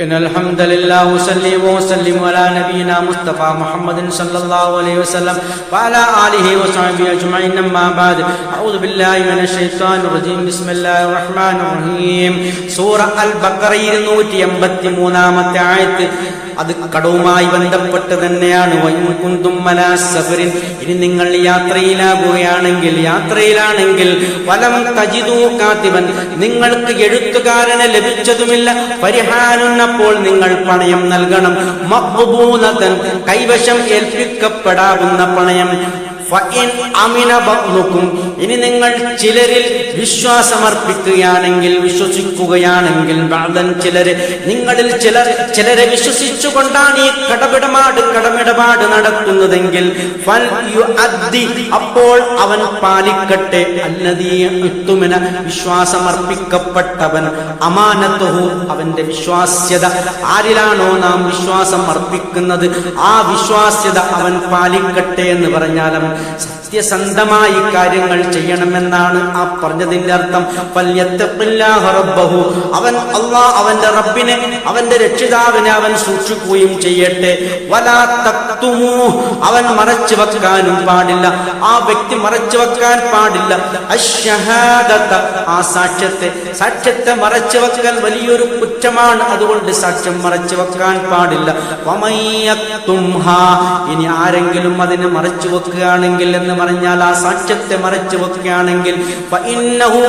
إن الحمد لله وسلم وسلم على نبينا مصطفى محمد صلى الله عليه وسلم وعلى آله وصحبه أجمعين أما بعد أعوذ بالله من الشيطان الرجيم بسم الله الرحمن الرحيم سورة البقرة 283 آية അത് കടവുമായി ബന്ധപ്പെട്ട് തന്നെയാണ്. സഫറിൻ. ഇനി നിങ്ങൾ യാത്രയിലാകുകയാണെങ്കിൽ യാത്രയിലാണെങ്കിൽ വലം തജിദൂ കാത്തിവൻ നിങ്ങൾക്ക് എഴുത്തുകാരനെ ലഭിച്ചതുമില്ല. പരിഹാനുന്നപ്പോൾ നിങ്ങൾ പണയം നൽകണം. മഖ്ബൂനതൻ കൈവശം ഏൽപ്പിക്കപ്പെടാവുന്ന പണയം. ഇനി നിങ്ങൾ ചിലരിൽ വിശ്വാസമർപ്പിക്കുകയാണെങ്കിൽ വിശ്വസിക്കുകയാണെങ്കിൽ ചിലര് നിങ്ങളിൽ ചിലർ ചിലരെ വിശ്വസിച്ചുകൊണ്ടാണ് ഈ കടമിടപാട് കടമിടപാട് നടത്തുന്നതെങ്കിൽ അപ്പോൾ അവൻ പാലിക്കട്ടെ. അല്ലതീത്തുമിന വിശ്വാസമർപ്പിക്കപ്പെട്ടവൻ. അമാനത്വവും അവന്റെ വിശ്വാസ്യത. ആരിലാണോ നാം വിശ്വാസം അർപ്പിക്കുന്നത് ആ വിശ്വാസ്യത അവൻ പാലിക്കട്ടെ എന്ന് പറഞ്ഞാൽ സത്യസന്ധമായി കാര്യങ്ങൾ ചെയ്യണമെന്നാണ് ആ പറഞ്ഞതിന്റെ അർത്ഥം റബ്ബഹു. അവൻ അള്ളാ അവന്റെ റബ്ബിനെ അവന്റെ രക്ഷിതാവിനെ അവൻ സൂക്ഷിക്കുകയും ചെയ്യട്ടെ വലാ അവൻ മറച്ചു വെക്കാനും പാടില്ല. ആ വ്യക്തി മറച്ചു വെക്കാൻ പാടില്ല. ആ സാക്ഷ്യത്തെ. സാക്ഷ്യത്തെ മറച്ചു വെക്കാൻ വലിയൊരു കുറ്റമാണ്. അതുകൊണ്ട് സാക്ഷ്യം മറച്ചു വെക്കാൻ പാടില്ല. ഇനി ആരെങ്കിലും അതിനെ മറച്ചു വെക്കുകയാണെങ്കിൽ എന്ന് പറഞ്ഞാൽ ആ സാക്ഷ്യത്തെ മറച്ചു വെക്കുകയാണെങ്കിൽ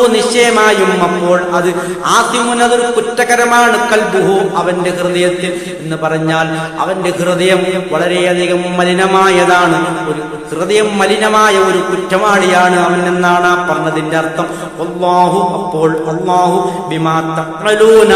നിശ്ചയമായും അപ്പോൾ അത് ആദ്യമുൻ അതൊരു കുറ്റകരമാണ്. കൽബുഹു അവന്റെ ഹൃദയത്തിൽ എന്ന് പറഞ്ഞാൽ അവന്റെ ഹൃദയം വളരെയധികം മലിനമായതാണ്. ഒരു ഹൃദയം മലിനമായ ഒരു കുറ്റവാളിയാണ് അവൻ എന്നാണ് ആ പറഞ്ഞതിന്റെ അർത്ഥം. അല്ലാഹു അപ്പോൾ അല്ലാഹു ബിമാ തഅമലൂന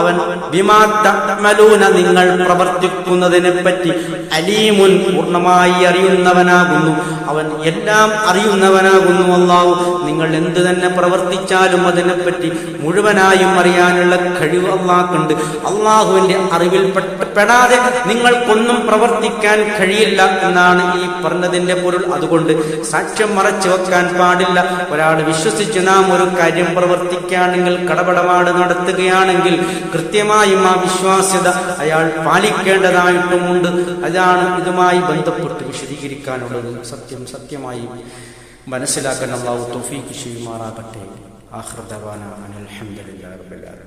അവൻ ബിമാ തഅമലൂന നിങ്ങൾ പ്രവർത്തിക്കുന്നതിനെ പറ്റി അലീമുൻ പൂർണമായി അറിയുന്നവനാകുന്നു. അവൻ എല്ലാം അറിയുന്നവനാകുന്നു അല്ലാഹു നിങ്ങൾ എന്ത് തന്നെ പ്രവർത്തിച്ചാലും അതിനെപ്പറ്റി മുഴുവനായും അറിയാനുള്ള കഴിവ് അള്ളാഹ്ക്കുണ്ട് അള്ളാഹുവിന്റെ അറിവിൽ പെടാതെ നിങ്ങൾക്കൊന്നും പ്രവർത്തിക്കാൻ കഴിയില്ല എന്നാണ് ഈ പറഞ്ഞതിന്റെ പൊരുൾ. അതുകൊണ്ട് സാക്ഷ്യം മറച്ചു വെക്കാൻ പാടില്ല. ഒരാൾ വിശ്വസിച്ച് നാം ഒരു കാര്യം പ്രവർത്തിക്കുകയാണെങ്കിൽ കടപടപാട് നടത്തുകയാണെങ്കിൽ കൃത്യമായും ആ വിശ്വാസ്യത അയാൾ പാലിക്കേണ്ടതായിട്ടുമുണ്ട് അതാണ് ഇതുമായി ബന്ധപ്പെട്ട് വിശദീകരിക്കാനുള്ളത്. സത്യം സത്യമായി മനസ്സിലാക്കാൻ അള്ളാഹു തൊഫീക്ക് ചെയ്യുമാറാകട്ടെ. ആഹ്റദവാന അനിൽ ആലമീൻ.